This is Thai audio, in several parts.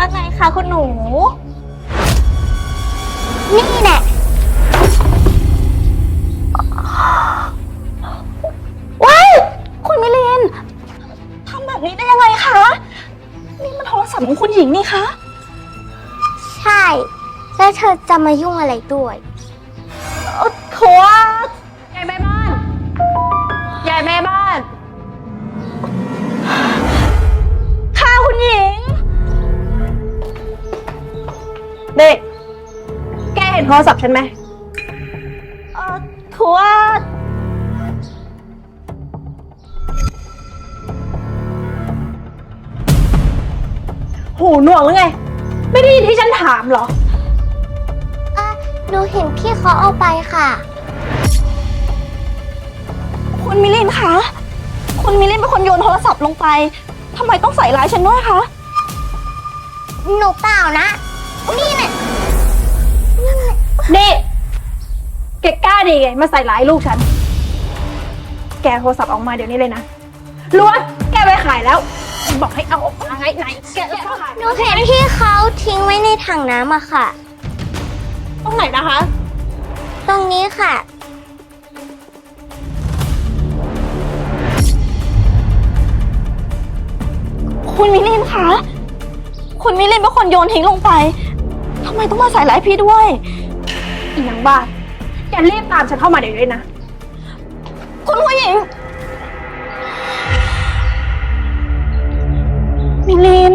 ว่าไงคะคุณหนู นี่แหละว้ายคุณมิลินทำแบบนี้ได้ยังไงคะ นี่มันโทรศัพท์ของคุณหญิงนี่คะ ใช่ แล้วเธอจะมายุ่งอะไรด้วย โทรศัพท์ฉันไหมเออคือว่าหูหนวกหรือไง ไม่ได้ยินที่ฉันถามเหรอ อะหนูเห็นพี่เขาเอาไปค่ะ คุณมิลินคะ คุณมิลินเป็นคนโยนโทรศัพท์ลงไป ทำไมต้องใส่ร้ายฉันด้วยคะ หนูเปล่านะ นี่น่ะ นี่แกกล้าดีไงมาใส่ร้ายลูกฉัน แกโทรศัพท์ออกมาเดี๋ยวนี้เลยนะรู้ว่าแกไปขายแล้ว บอกให้เอาออกมาไงไหนแกจะขายหนูเห็นพี่เขาทิ้งไว้ในถังน้ำอะค่ะ ตรงไหนนะคะ ตรงนี้ค่ะ คุณมิลินคะ คุณมิลินเป็นคนโยนทิ้งลงไปทำไมต้องมาใส่ร้ายพี่ด้วย อีนางบ้าแกรีบตามฉันเข้ามาเดี๋ยวนี้นะ คุณผู้หญิง มิลิน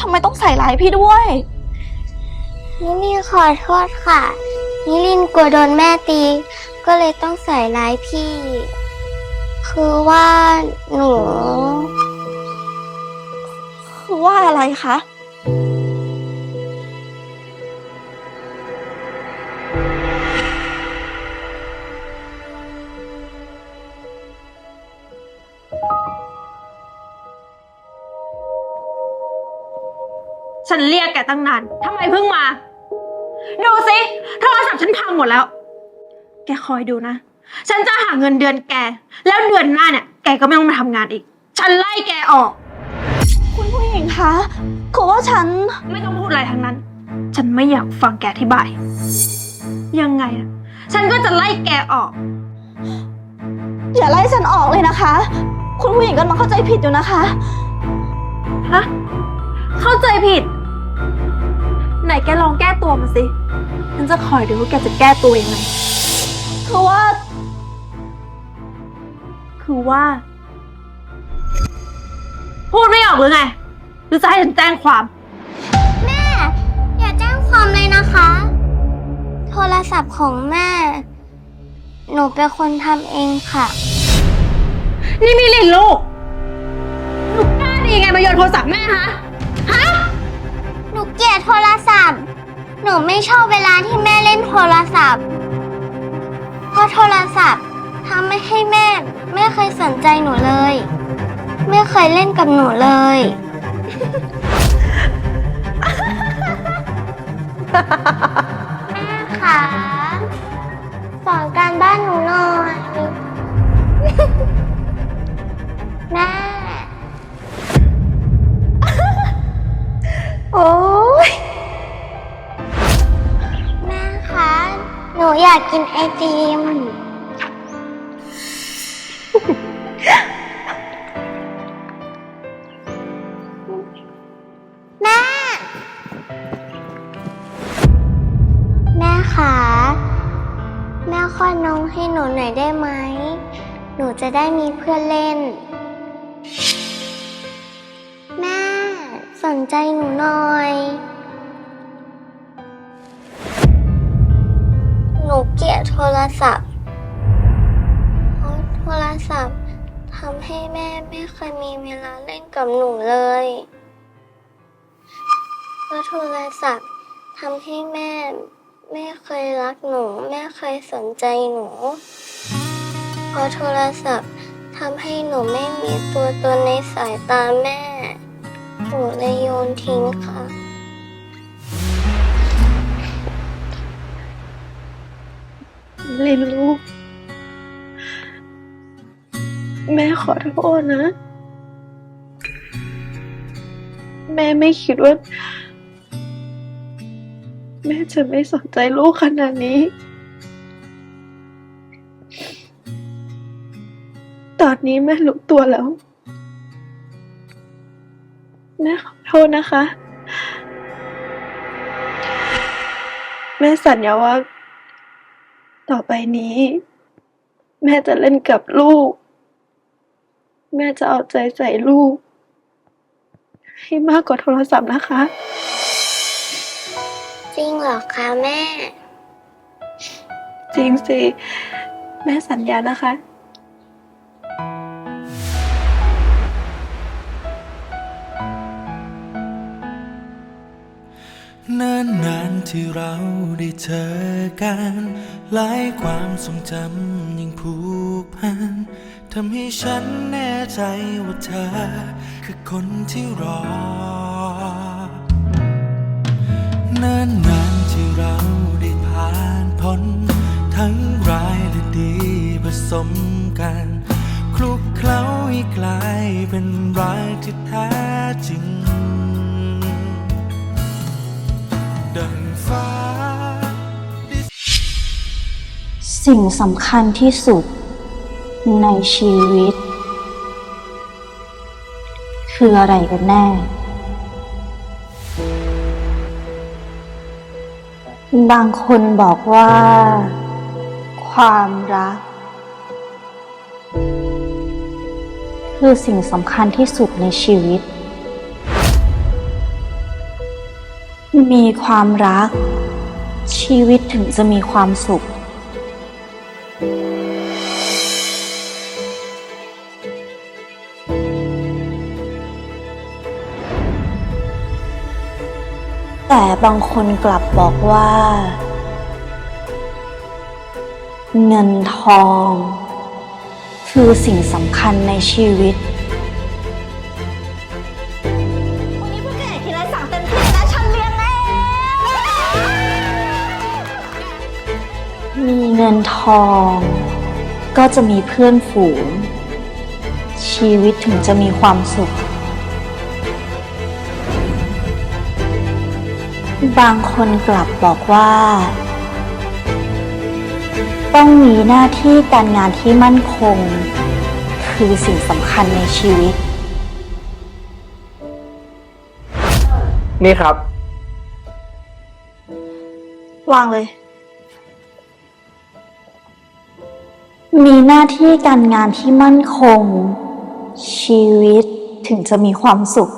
ทำไมต้องใส่ร้ายพี่ด้วยนิลินขอโทษค่ะนิลินกลัวโดนแม่ตี ก็เลยต้องใส่ร้ายพี่ คือว่าหนู คือว่าอะไรคะ นเรียกแกตั้งนานทำไมเพิ่งมา ดูสิโทรศัพท์ฉันพังหมดแล้ว แกคอยดูนะ ฉันจะหาเงินเดือนแก แล้วเดือนหน้าเนี่ย แกก็ไม่ต้องมาทำงานอีก ฉันไล่แกออก คุณผู้หญิงคะคือว่าฉันไม่ต้องพูดอะไรทั้งนั้น ฉันไม่อยากฟังแกอธิบาย ยังไงอะฉันก็จะไล่แกออก อย่าไล่ฉันออกเลยนะคะ คุณผู้หญิงกำลังเข้าใจผิดอยู่นะคะ ฮะ เข้าใจผิด ไหนแกลองแก้ตัวมาสิ ฉันจะคอยดูว่าแกจะแก้ตัวยังไง คือว่า คือว่า พูดไม่ออกหรือไง หรือจะให้ฉันแจ้งความ แม่ อย่าแจ้งความเลยนะคะ โทรศัพท์ของแม่ หนูเป็นคนทำเองค่ะ นี่มิลินลูกลูกกล้าดีไงมาโยนโทรศัพท์แม่ฮะฮะหนู เกลียดโทรศัพท์ หนูไม่ชอบเวลาที่แม่เล่นโทรศัพท์ เพราะโทรศัพท์ทำไม่ให้แม่ไม่เคยสนใจหนูเลย ไม่เคยเล่นกับหนูเลย แม่คะสอนการบ้านหนูหน่อย แม่ โอ๊ยแม่คะ หนูอยากกินไอติม แม่ แม่คะ แม่คลอดน้องให้หนูหน่อยได้ไหม หนูจะได้มีเพื่อนเล่น สนใจหนูหน่อย หนูเกลียดโทรศัพท์ เพราะโทรศัพท์ทำให้แม่ไม่เคยมีเวลาเล่นกับหนูเลยเพราะโทรศัพท์ทำให้แม่ไม่เคยรักหนูไม่เคยสนใจหนู เพราะโทรศัพท์ทำให้หนูไม่มีตัวตนในสายตาแม่ นูเลยโยนทิ้งค่ะ ลินลูก แม่ขอโทษนะ แม่ไม่คิดว่า แม่จะไม่สนใจลูกขนาดนี้ ตอนนี้แม่รู้ตัวแล้ว แม่ขอโทษนะคะ แม่สัญญาว่า ต่อไปนี้ แม่จะเล่นกับลูก แม่จะเอาใจใส่ลูก ให้มากกว่าโทรศัพท์นะคะ จริงเหรอคะแม่ จริงสิ แม่สัญญานะคะ นานนานที่เราได้เจอกัน หลายความทรงจำยิ่งผูกพันทำให้ฉันแน่ใจว่าเธอ คือคนที่รอนานนานที่เราได้ผ่านพ้น ทั้งร้ายและดีผสมกันคลุกเคล้าให้กลายเป็นรักที่แท้จริง ดังฟ้า สิ่งสำคัญที่สุดในชีวิต คืออะไรกันแน่ บางคนบอกว่า ความรัก คือสิ่งสำคัญที่สุดในชีวิต มีความรัก ชีวิตถึงจะมีความสุข แต่บางคนกลับบอกว่า เงินทอง คือสิ่งสำคัญในชีวิต อง ก็จะมีเพื่อนฝูง ชีวิตถึงจะมีความสุข บางคนกลับบอกว่า ต้องมีหน้าที่การงานที่มั่นคง คือสิ่งสำคัญในชีวิต นี่ครับ วางเลย มีหน้าที่การงานที่มั่นคง ชีวิตถึงจะมีความสุข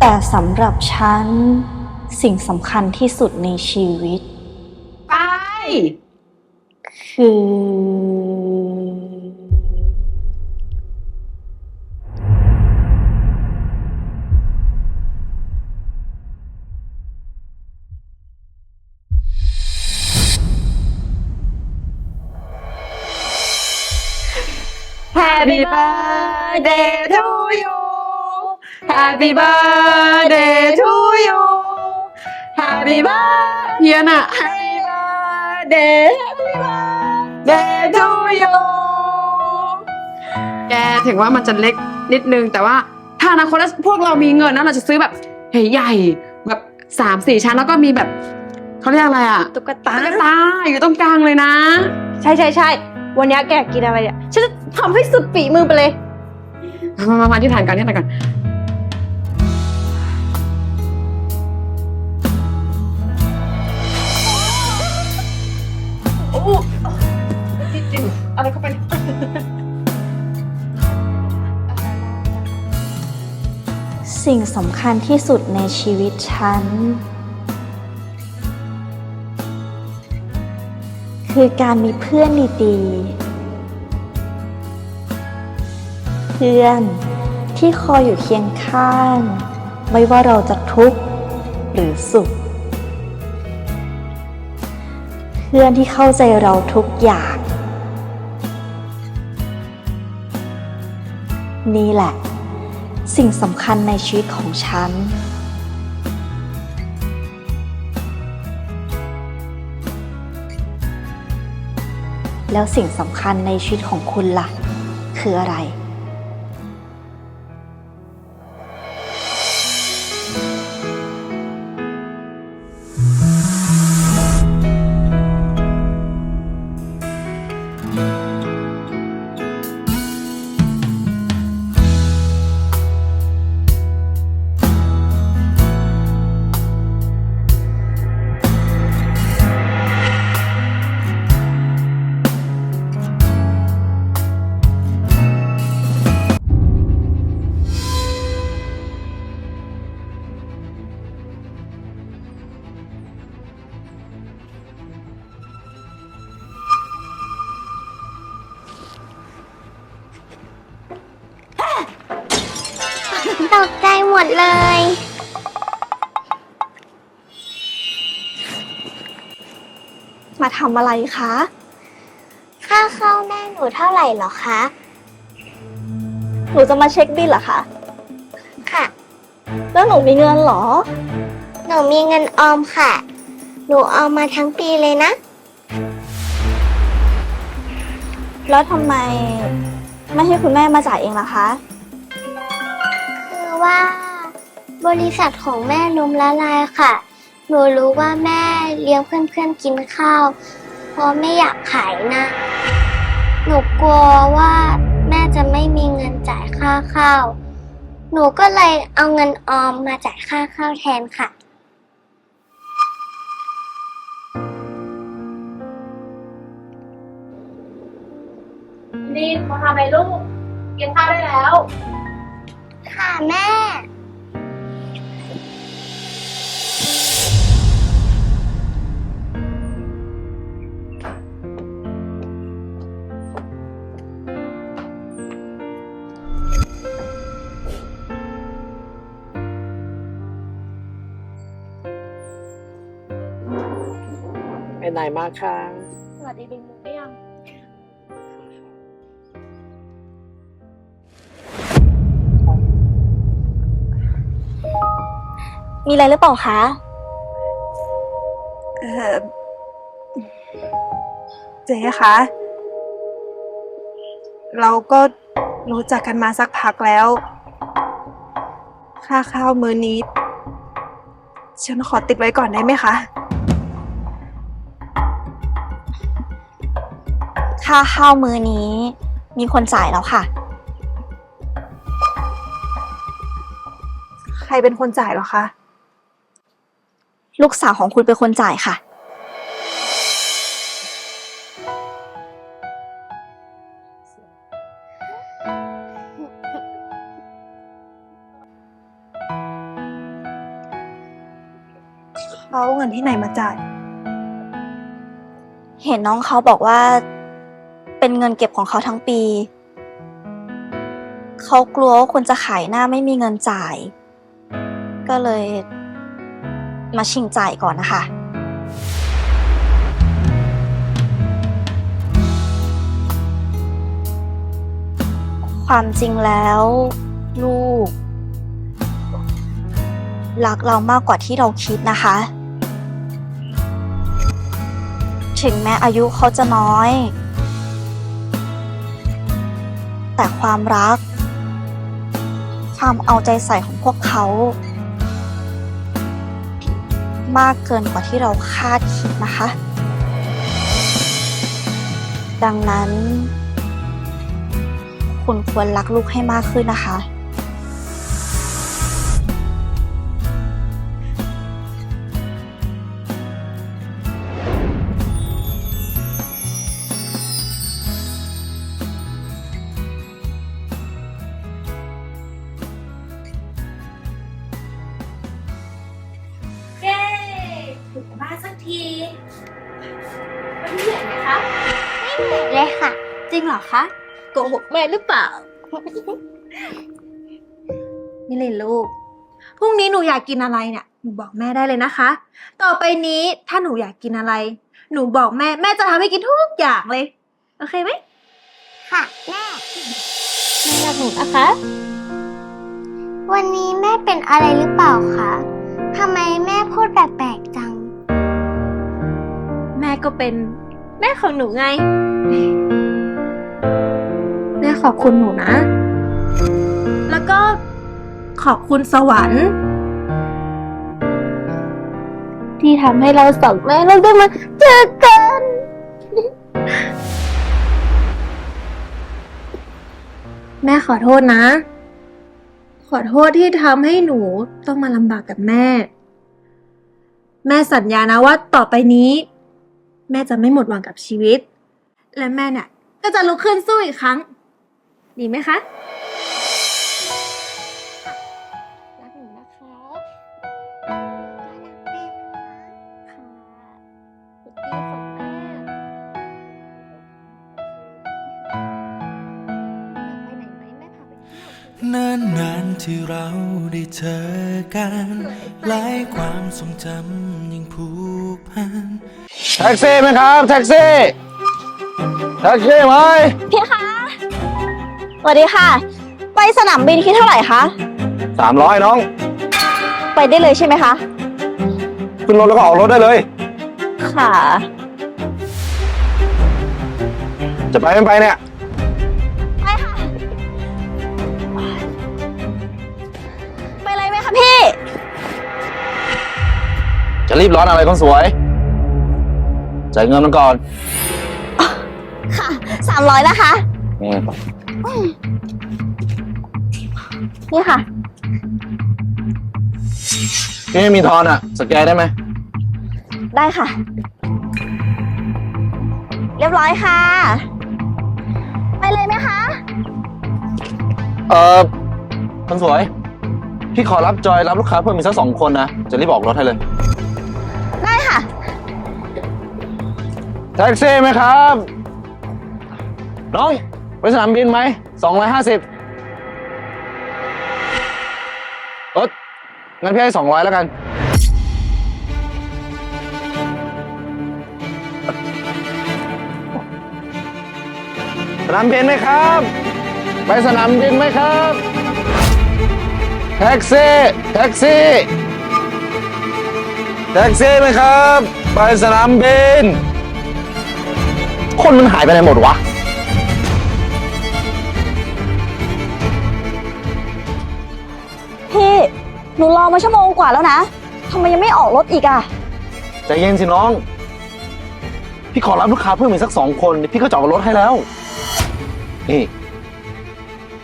แต่สำหรับฉัน สิ่งสำคัญที่สุดในชีวิต ไป คือ Happy birthday to you Happy birthday to you Happy birthday เพียนอะ Happy birthday Happy birthday to you แกถึงว่ามันจะเล็กนิดนึง แต่ว่าถ้าอนาคตแล้วพวกเรามีเงินนะเราจะซื้อแบบใหญ่ๆแบบสามสี่ชั้นแล้วก็มีแบบเขาเรียกอะไรอะตุ๊กตาตุ๊กตาอยู่ตรงกลางเลยนะ ใช่ใช่ใช่ วันนี้แกกินอะไรเนี่ยฉันจะทำให้สุดฝีมือไปเลย มามามาที่ฐานกันที่ฐานกันโอ้อะไรเข้าไปสิ่งสำคัญที่สุดในชีวิตฉัน คือการมีเพื่อนดีๆ เพื่อนที่คอยอยู่เคียงข้าง ไม่ว่าเราจะทุกข์หรือสุข เพื่อนที่เข้าใจเราทุกอย่าง นี่แหละ สิ่งสำคัญในชีวิตของฉัน แล้วสิ่งสำคัญในชีวิตของคุณล่ะ คืออะไร มาทำอะไรคะ ค่าเข้าแม่หนูเท่าไหร่เหรอคะ หนูจะมาเช็คบิลเหรอคะ ค่ะ แล้วหนูมีเงินเหรอ หนูมีเงินออมค่ะ หนูออมมาทั้งปีเลยนะ แล้วทำไมไม่ให้คุณแม่มาจ่ายเองล่ะคะ คือว่า บริษัทของแม่ล้มละลายค่ะ หนูรู้ว่าแม่ เลี้ยงเพื่อนๆกินข้าว เพราะไม่อยากขายหนะหนูกลัวว่าแม่จะไม่มีเงินจ่ายค่าข้าว หนูก็เลยเอาเงินออมมาจ่ายค่าข้าวแทนค่ะลินมาทำอะไรลูกกินข้าวได้แล้ว ค่ะแม่ มาคะสวัสดีบิงมุกได้ยังมีอะไรหรือเปล่าคะ เออเจ๊คะ เราก็รู้จักกันมาสักพักแล้ว ค่าข้าวมื้อนี้ ฉันขอติดไว้ก่อนได้ไหมคะ ค่าข้าวมื้อนี้ มีคนจ่ายแล้วค่ะ ใครเป็นคนจ่ายเหรอคะ ลูกสาวของคุณเป็นคนจ่ายค่ะ เขาเอาเงินที่ไหนมาจ่าย เห็นน้องเขาบอกว่า เป็นเงินเก็บของเขาทั้งปี เขากลัวว่าคุณจะขายหน้าไม่มีเงินจ่าย ก็เลย มาชิงจ่ายก่อนนะคะ ความจริงแล้ว ลูกรักเรามากกว่าที่เราคิดนะคะ ถึงแม้อายุเขาจะน้อย แต่ความรัก ความเอาใจใส่ของพวกเขา มากเกินกว่าที่เราคาดคิดนะคะ ดังนั้น คุณควรรักลูกให้มากขึ้นนะคะ บ้านสักทีไม่เหนื่อยไหมคะเลยค่ะ จริงเหรอคะโกหกแม่หรือเปล่า นี่เลยลูก พรุ่งนี้หนูอยากกินอะไรเนี่ย หนูบอกแม่ได้เลยนะคะ ต่อไปนี้ถ้าหนูอยากกินอะไร หนูบอกแม่ แม่จะทำให้กินทุกอย่างเลย โอเคไหม ค่ะแม่แม่รักหนูนะคะ วันนี้แม่เป็นอะไรหรือเปล่าคะทำไมแม่พูดแปลกๆจังแม่ก็เป็นแม่ของหนูไงอแม่ขอบคุณหนูนะ แล้วก็ขอบคุณสวรรค์ ที่ทำให้เราสองแม่เราได้มาเจอกัน แม่ขอโทษนะ ขอโทษที่ทำให้หนูต้องมาลำบากกับแม่ แม่สัญญานะว่าต่อไปนี้ แม่จะไม่หมดหวังกับชีวิต และแม่เนี่ยก็จะลุกขึ้นสู้อีกครั้ง ดีไหมคะรักหนูนะคะค่ะคุกกี้ของแม่อยากไปไหนไหมแม่พาไปเที่ยวเนิ่นนานที่เราได้เจอกันหลายความทรงจำยังผูกพัน แท็กซี่ไหมครับ แท็กซี่ แท็กซี่ไหมพี่คะสวัสดีค่ะ ไปสนามบินคิดเท่าไหร่คะ สามร้อยน้อง ไปได้เลยใช่ไหมคะ ขึ้นรถแล้วก็ออกรถได้เลย ค่ะ จะไปไม่ไปเนี่ย ไปค่ะ ไปเลยไหมคะพี่ จะรีบร้อนอะไรคนสวย จ่ายเงินมันก่อนค่ะสามร้อยนะคะอืมนี่ค่ะ พี่ไม่มีทอนอะ สแกนได้ไหมได้ค่ะ เรียบร้อยค่ะ ไปเลยไหมคะเออคนสวย พี่ขอรับจอยรับลูกค้าเพิ่มอีกสักสองคนนะ จะรีบออกรถให้เลย ได้ค่ะ แท็กซี่ไหมครับ น้อง ไปสนามบินไหมสองร้อยห้าสิบเอองั้นพี่ให้สองร้อยแล้วกัน สนามบินไหมครับ ไปสนามบินไหมครับ แท็กซี่ แท็กซี่ แท็กซี่ไหมครับ ไปสนามบิน คนมันหายไปไหนหมดวะ พี่ หนูรอมาชั่วโมงกว่าแล้วนะทำไมยังไม่ออกรถอีกอะใจเย็นสิน้อง พี่ขอรับลูกค้าเพิ่มอีกสักสองคนพี่ก็จอดรถให้แล้ว นี่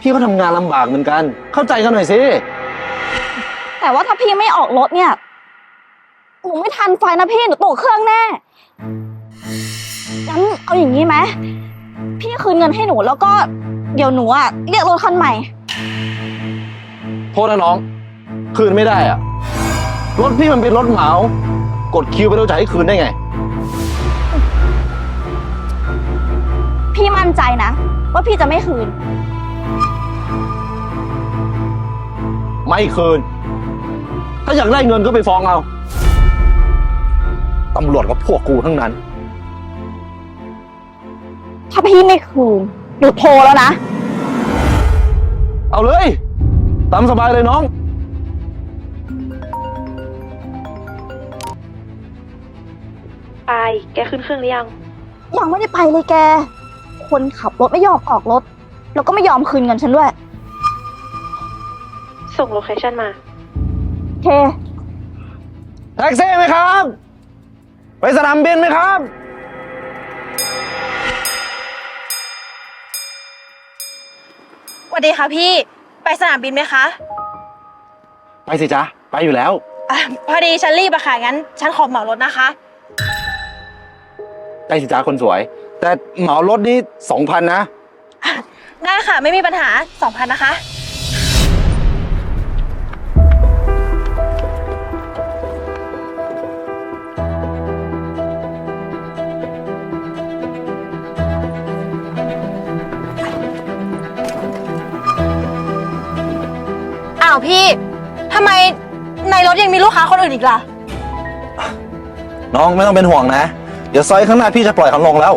พี่ก็ทำงานลำบากเหมือนกัน เข้าใจกันหน่อยสิ แต่ว่าถ้าพี่ไม่ออกรถเนี่ย หนูไม่ทันไฟนะพี่ หนูตกเครื่องแน่ งั้นเอาอย่างนี้ไหม พี่คืนเงินให้หนูแล้วก็เดี๋ยวหนูอะเรียกรถคันใหม่ โทษนะน้อง คืนไม่ได้อะรถพี่มันเป็นรถเหมา กดคิวไปแล้วจะให้คืนได้ไง พี่มั่นใจนะ ว่าพี่จะไม่คืน ไม่คืน ถ้าอยากได้เงินก็ไปฟ้องเอา ตำรวจกับพวกกูทั้งนั้น ถ้าพี่ไม่คืนหนูโทรแล้วนะ เอาเลย ตามสบายเลยน้อง ไป แกขึ้นเครื่องหรือยัง ยังไม่ได้ไปเลยแก คนขับรถไม่ยอมออกรถ แล้วก็ไม่ยอมคืนเงินฉันด้วย ส่งโลเคชั่นมาโอเค แท็กซี่ไหมครับ ไปสนามบินไหมครับ สวัสดีค่ะพี่ ไปสนามบินไหมคะไปสิจ๊ะไปอยู่แล้ว อะพอดีฉันรีบอะค่ะงั้น ฉันขอเหมารถนะคะ ได้สิจ๊ะคนสวย แต่เหมารถนี่สองพันนะ ได้ค่ะ ไม่มีปัญหา2,000นะคะาวพี่ทำไมในรถยังมีลูกค้าคนอื่นอีกล่ะ น้องไม่ต้องเป็นห่วงนะ เดี๋ยวซอยข้างหน้าพี่จะปล่อยเขาลงแล้ว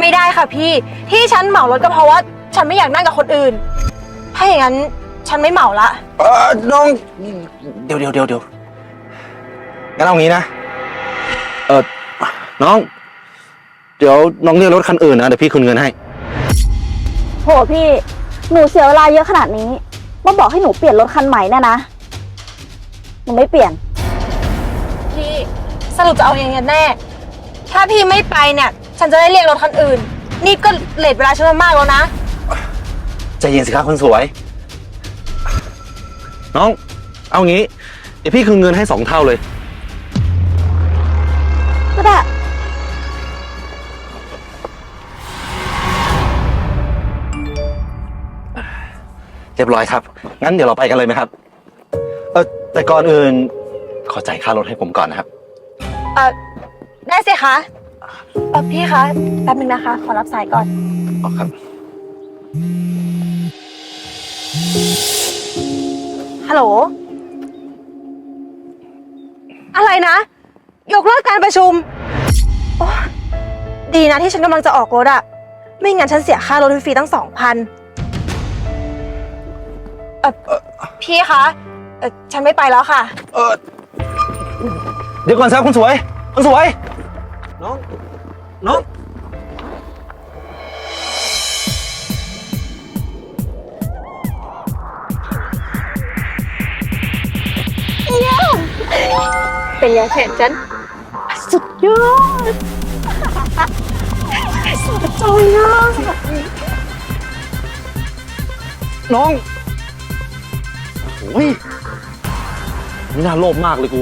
ไม่ได้ค่ะพี่ ที่ฉันเหมารถก็เพราะว่า ฉันไม่อยากนั่งกับคนอื่น ถ้าอย่างนั้นฉันไม่เหมาละ เออน้อง เดี๋ยวเดี๋ยวเดี๋ยวเดี๋ยวงั้นเอางี้นะ เออน้อง เดี๋ยวน้องเรียกรถคันอื่นนะ เดี๋ยวพี่คืนเงินให้ โหพี่ หนูเสียเวลาเยอะขนาดนี้ มาบอกให้หนูเปลี่ยนรถคันใหม่เนี่ยนะ หนูไม่เปลี่ยน พี่สรุปจะเอายังไงกันแน่ ถ้าพี่ไม่ไปเนี่ย ฉันจะได้เรียกรถคันอื่น นี่ก็เลทเวลาฉันมามากแล้วนะ ใจเย็นสิครับคนสวย น้อง เอางี้ เดี๋ยวพี่คืนเงินให้สองเท่าเลย ยบร้อยครับ งั้นเดี๋ยวเราไปกันเลยไหมครับ เออแต่ก่อนอื่นขอจ่ายค่ารถให้ผมก่อนนะครับ เออได้สิคะเออพี่คะแป๊บนึงนะคะ ขอรับสายก่อน อ๋อครับ ฮัลโหล อะไรนะ ยกเลิกการประชุม โอ้ดีนะที่ฉันกำลังจะออกรถอะไม่งั้นฉันเสียค่ารถฟรีๆตั้งสองพันเออ พี่คะเออฉันไม่ไปแล้วค่ะ เออเดี๋ยวก่อนครับคุณสวย คุณสวย น้อง น้อง เป็นยาแขนฉัน สุดยอด สุดจอยอะน้อง โอ้ยนี่น่าโลภมากเลยกู